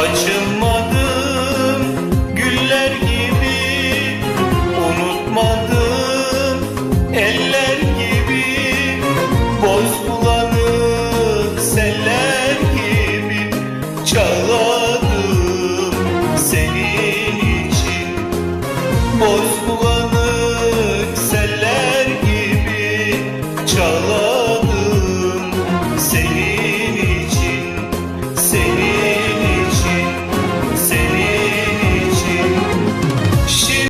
Açılmadım güller gibi Unutmadım eller gibi. Boz bulanık seller gibi Çaladım senin için. Boz bulanık seller gibi Çaladım